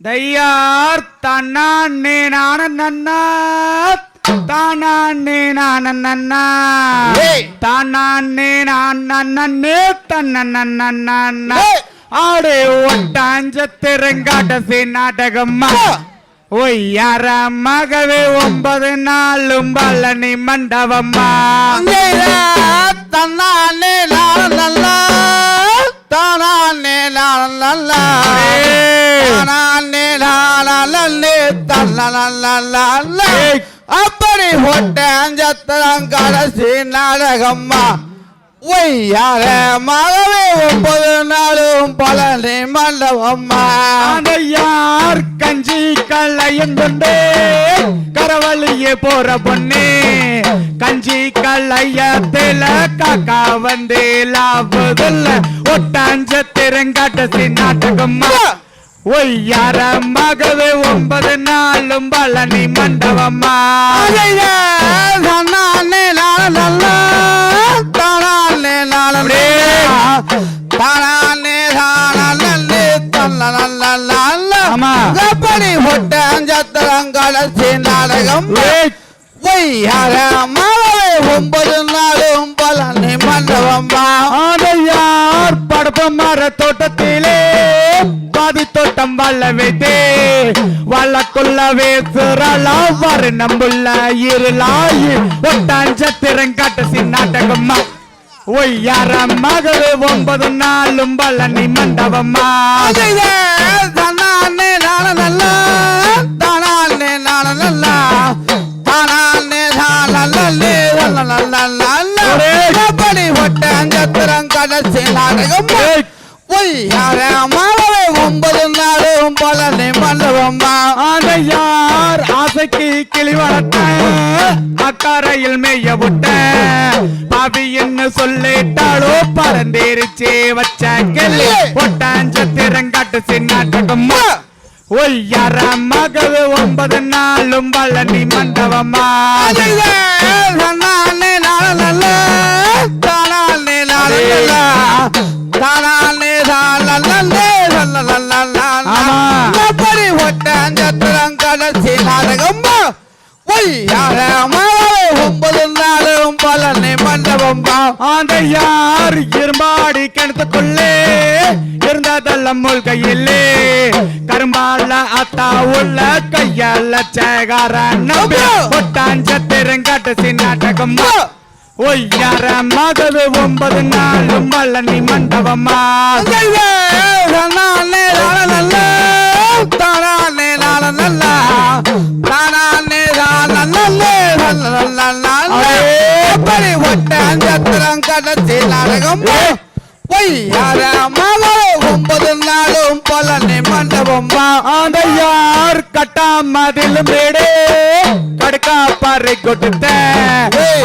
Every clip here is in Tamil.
தையார் தன்னானே நான நன்னா தானானே நான நன்னா. தானானே நான் நன்னே தன்ன நன்னா ஏய். ஆடு ஒட்டாஞ்ச திருங்காட்டசி நாடகம்மா ஆ. ஒய்யாரமாகவே ஒன்பது நாளும் பழனி மண்டபம்மா அப்படி போட்ட அஞ்சத்தரம் கடைசி நாடகம்மா. ஒய்யார மகவே ஒன்பது நாளும் பழனி மண்டபம்மா. யார் கஞ்சி கல்லையும் கொண்டு கரவழியே போற பொண்ணு. கஞ்சி கல்லையத்தில காக்கா வந்து லாபதில்ல ஒட்டாஞ்ச திருங்காட்ட நாட்டகம்மா ஒய்யார மகவே ஒன்பது நாளும் பழனி மண்டபம்மா. அதையே தன்னானே நான நல்லா தானானே நான தானானே தானே அஞ்சத்தரம் கடைசி நாடகம். ஒய்யார மகளே ஒன்பது நாளும் பழனி மண்டபம்பா ஆதையார் படப்ப மர தோட்டத்திலே தோட்டம் வல்ல வைத்தே வல்லக்குள்ள வேசுரலா வர நம்புள்ள இருளாயி ஒட்டாஞ்ச திறங்காட்ட நாட்டகம்மா ஒய்யார மகள் ஒன்பது நாளும் பழனி மண்டபம்மா. தன்னானே நான நல்லா தானானே நான நல்லா தானானே தானல்லே நல்ல ஒரே. கப்படி போட்ட அஞ்சத்திரம் கடைசி நாடகம் ஆசைக்கு கிளி வளர்த்த அக்காரையில் மேய விட்ட. பாவின்னு சொல்லிட்டாலோ பறந்தேரிச்சே வச்ச கிளி. ஒட்டாஞ்ச திறங்காட்டு சின்னாட்டகம்மா ஒய்யார மகது ஒன்பது நாளும் பழனி மண்டபமா. அதையே தன்னானே நான நல்லா இருந்ததெல்லாம் மூழ்கையிலே கரும்பால அத்தா உள்ள கையால சேகார ஒட்டாஞ்ச திருங்காட்டு சின்னாட்டகம்மா ஒய்யார மகது ஒன்பது பழனி மண்டபம்மா அதையே தன்னானே நான நல்லா. தானானே நான நல்லா. தானானே தானல்லே எப்படி ஒட்ட அஞ்சத்திரம் கடைசி நாடகம் ஒன்பது நாளும் பழனி மண்டபம்பா ஆந்தையார் கட்டாமதிலும் மேடே கடுக்கா பறை கொடுத்த.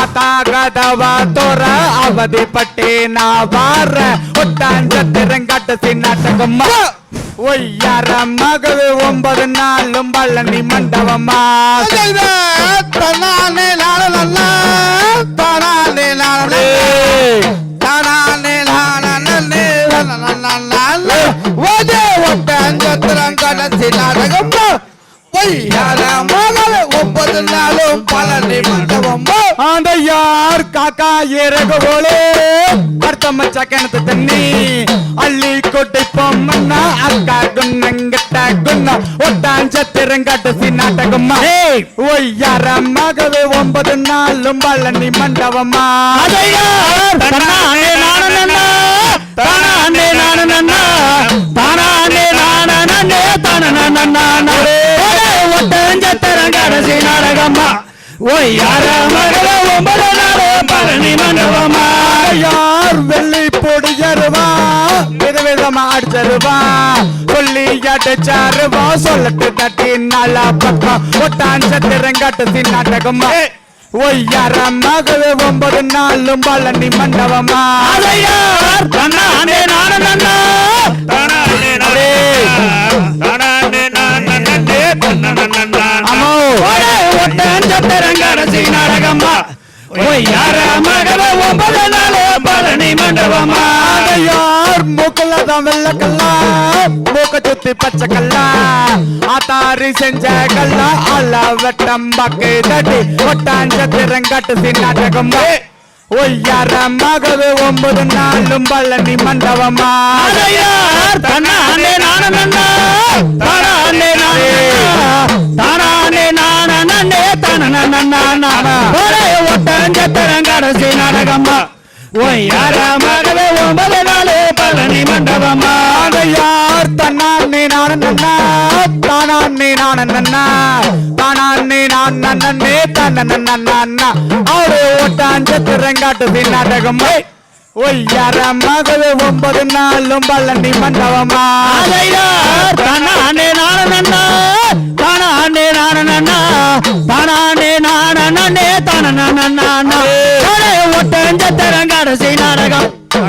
ஆத்தா கதவா தோற அவதி பட்டே நா வார. ஒட்டாஞ்ச திறங்காட்டு சின்னாட்டகம்மா. ஒய்யார மகள் ஒன்பது நாளும் பழனி மண்டபம்மா. அதையே தன்னானே நான நல்லா பொய்யார மகளே ஒன்பது நாளும் பழனி மண்டபம் ஆந்தையார் காக்கா போலே? அர்த்தம் வச்ச கிணத்து தண்ணி. அள்ளி கொட்டை பொம்மன்னா அக்கா குன்னங்கிட்ட குன்ன. ஒட்டாஞ்ச திறங்காட்டு சின்னாட்டகம்மா. ஒய்யார மகவே ஒன்பது நாளும் பழனி மண்டபம்மா. அதையார். தன்னானே தானனனன்னானே. ஒரே ஒட்டஞ்ச திறங்காட்டு நாடகம்மா. ஒய்யார மகளே ஒன்பது நாளும் பழனி மண்டபம்மா. யார் வெள்ளி பொடியருவா விதவிதமா அடிச்சருவா சொல்லி அடிச்சாருவா சொல்லட்டு தட்டி நல்லா பக்கம். ஒட்டாஞ்ச திறங்காட்டு சின்னாட்டகம்மா ஒய்யார மகளே ஒன்பது நாளும் பழனி மண்டபமா அதையார்? தன்னானே நானனன்னா, தானானே திறங்காட்டு நாடகம்மா ஒன்பது நாள் பழனி மண்டபமா யார் மூக்குல தான் வெள்ளக்கல்லா மூக்க சுத்தி பச்சை கல்லா. ஆத்தாரி செஞ்ச கல்லா அல்ல வெட்டம் பக்கு தட்டி ஒய்யார ஒன்பது நாளும் பழனி மண்டபமா தன்னானே நானே தானே நான் நன்னா தானானே நான் தானானே நான் நன்னே தன்ன நன்னா அவரு ஒட்டாஞ்சத்திரங்காட்டு நாடகம் ஒய்யார மகளு ஒன்பது நாளும் பழனி மண்டபமா? அதையார் தன்னானே நானே தானே நானே தானே நானே தானே ஒரே ஒட்டஞ்சத்திரம் கடைசி நாடகம்